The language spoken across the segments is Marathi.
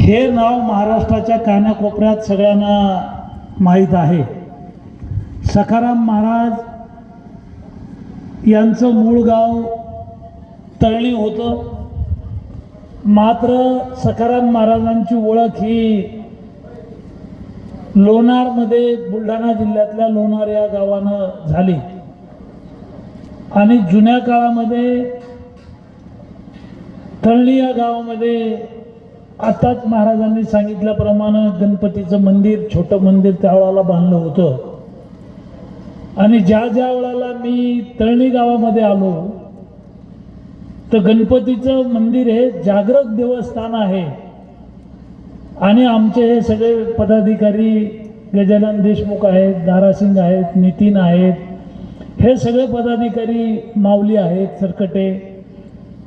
हे नाव महाराष्ट्राच्या कानाकोपऱ्यात सगळ्यांना माहीत आहे. सखाराम महाराज यांचं मूळ गाव तळणी होतं. मात्र सखाराम महाराजांची ओळख ही लोणारमध्ये बुलढाणा जिल्ह्यातल्या लोणार या गावानं झाली. आणि जुन्या काळामध्ये तळणी या गावामध्ये आताच महाराजांनी सांगितल्याप्रमाणे गणपतीचं मंदिर छोटं मंदिर त्यावेळेला बांधलं होतं. आणि ज्या ज्या वेळेला मी तळणी गावामध्ये आलो तर गणपतीचं मंदिर हे जागृत देवस्थान आहे. आणि आमचे हे सगळे पदाधिकारी गजानन देशमुख आहेत दारासिंग आहेत नितीन आहेत हे सगळे पदाधिकारी माऊली आहेत सरकटे.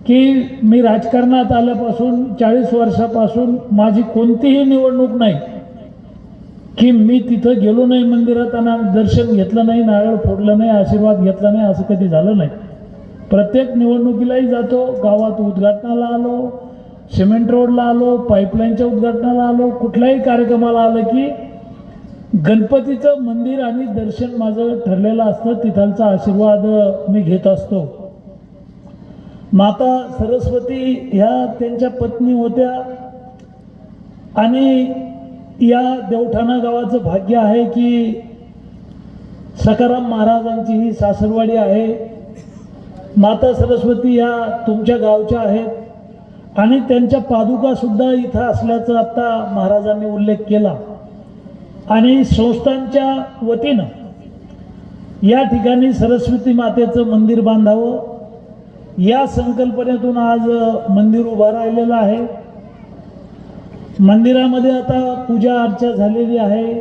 की मी राजकारणात आल्यापासून चाळीस वर्षापासून माझी कोणतीही निवडणूक नाही की मी तिथं गेलो नाही मंदिरात आणि दर्शन घेतलं नाही नारळ फोडलं नाही आशीर्वाद घेतला नाही असं कधी झालं नाही. प्रत्येक निवडणुकीलाही जातो गावात उद्घाटनाला आलो सिमेंट रोडला आलो पाईपलाईनच्या उद्घाटनाला आलो कुठल्याही कार्यक्रमाला आलं की गणपतीचं मंदिर आणि दर्शन माझं ठरलेलं असतं तिथालचा आशीर्वाद मी घेत असतो. माता सरस्वती ह्या त्यांच्या पत्नी होत्या. आणि या देवठाणा गावाचं भाग्य आहे की सकाराम महाराजांची ही सासरवाडी आहे. माता सरस्वती या तुमच्या गावच्या आहेत. आणि त्यांच्या पादुका सुद्धा इथं असल्याचा आत्ता महाराजांनी उल्लेख केला. आणि संस्थांच्या वतीनं या ठिकाणी सरस्वती मातेचं मंदिर बांधावं. या संकल्पनेतून आज मंदिर उभं राहिलेलं आहे. मंदिरामध्ये आता पूजा अर्चा झालेली आहे.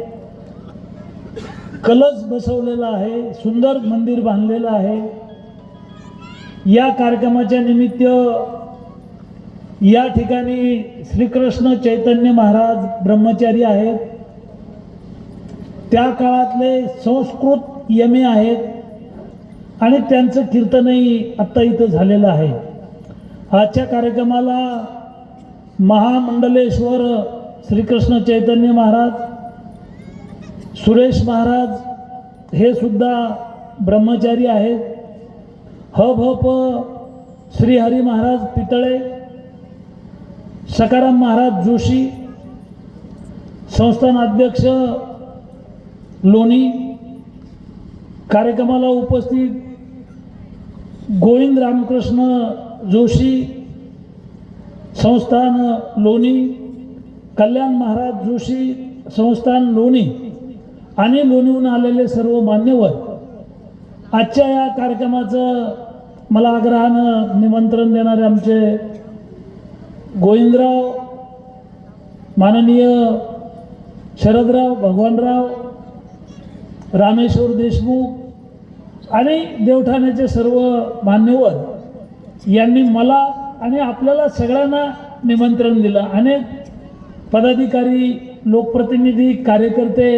कलश बसवलेला आहे. सुंदर मंदिर बांधलेलं आहे. या कार्यक्रमाच्या निमित्त या ठिकाणी श्रीकृष्ण चैतन्य महाराज ब्रह्मचारी आहेत. त्या काळातले संस्कृत यमे आहेत. आणि त्यांचं कीर्तनही आत्ता इथं झालेलं आहे. आजच्या कार्यक्रमाला महामंडलेश्वर श्रीकृष्ण चैतन्य महाराज सुरेश महाराज हे सुद्धा ब्रह्मचारी आहेत. हब हप श्रीहरी महाराज पितळे सकाराम महाराज जोशी संस्थान अध्यक्ष लोणी. कार्यक्रमाला उपस्थित गोविंद रामकृष्ण जोशी संस्थान लोणी कल्याण महाराज जोशी संस्थान लोणी आणि लोणीहून आलेले सर्व मान्यवर. आजच्या या कार्यक्रमाचं मला आग्रहानं निमंत्रण देणारे आमचे गोविंदराव माननीय शरदराव भगवानराव रामेश्वर देशमुख आणि देवठाण्याचे सर्व मान्यवर यांनी मला आणि आपल्याला सगळ्यांना निमंत्रण दिलं. अनेक पदाधिकारी लोकप्रतिनिधी कार्यकर्ते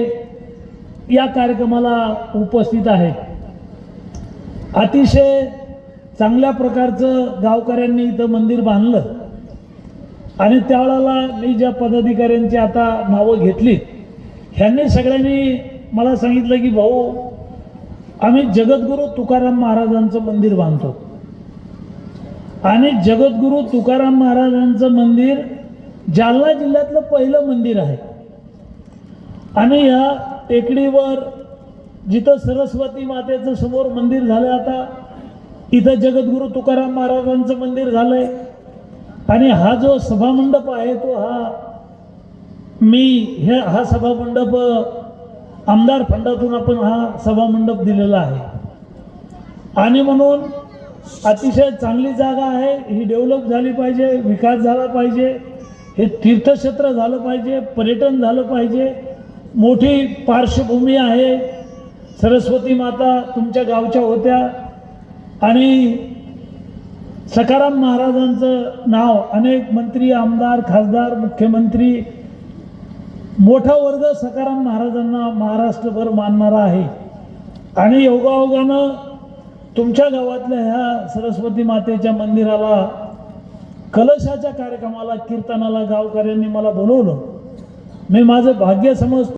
या कार्यक्रमाला उपस्थित आहेत. अतिशय चांगल्या प्रकारचं गावकऱ्यांनी इथं मंदिर बांधलं. आणि त्यावेळेला मी ज्या पदाधिकाऱ्यांची आता नावं घेतली ह्यांनी सगळ्यांनी मला सांगितलं की भाऊ आम्ही जगद्गुरू तुकाराम महाराजांचं मंदिर बांधतो. आणि जगद्गुरू तुकाराम महाराजांचं मंदिर जालना जिल्ह्यातलं पहिलं मंदिर आहे. आणि या टेकडीवर जिथं सरस्वती मातेचं समोर मंदिर झालं आता इथं जगद्गुरू तुकाराम महाराजांचं मंदिर झालंय. आणि हा जो सभामंडप आहे तो हा मी हे हा सभामंडप आमदार फंडातून आपण हा सभामंडप दिलेला आहे. आणि म्हणून अतिशय चांगली जागा आहे. ही डेव्हलप झाली पाहिजे विकास झाला पाहिजे. हे तीर्थक्षेत्र झालं पाहिजे पर्यटन झालं पाहिजे. मोठी पार्श्वभूमी आहे. सरस्वती माता तुमच्या गावच्या होत्या. आणि सकाराम महाराजांचं नाव अनेक मंत्री आमदार खासदार मुख्यमंत्री मोठा वर्ग सकाराम महाराजांना महाराष्ट्रभर मानणारा आहे. आणि योगायोगानं तुमच्या गावातल्या ह्या सरस्वती मातेच्या मंदिराला कलशाच्या कार्यक्रमाला कीर्तनाला गावकऱ्यांनी मला बोलवलं. मी माझं भाग्य समजतो.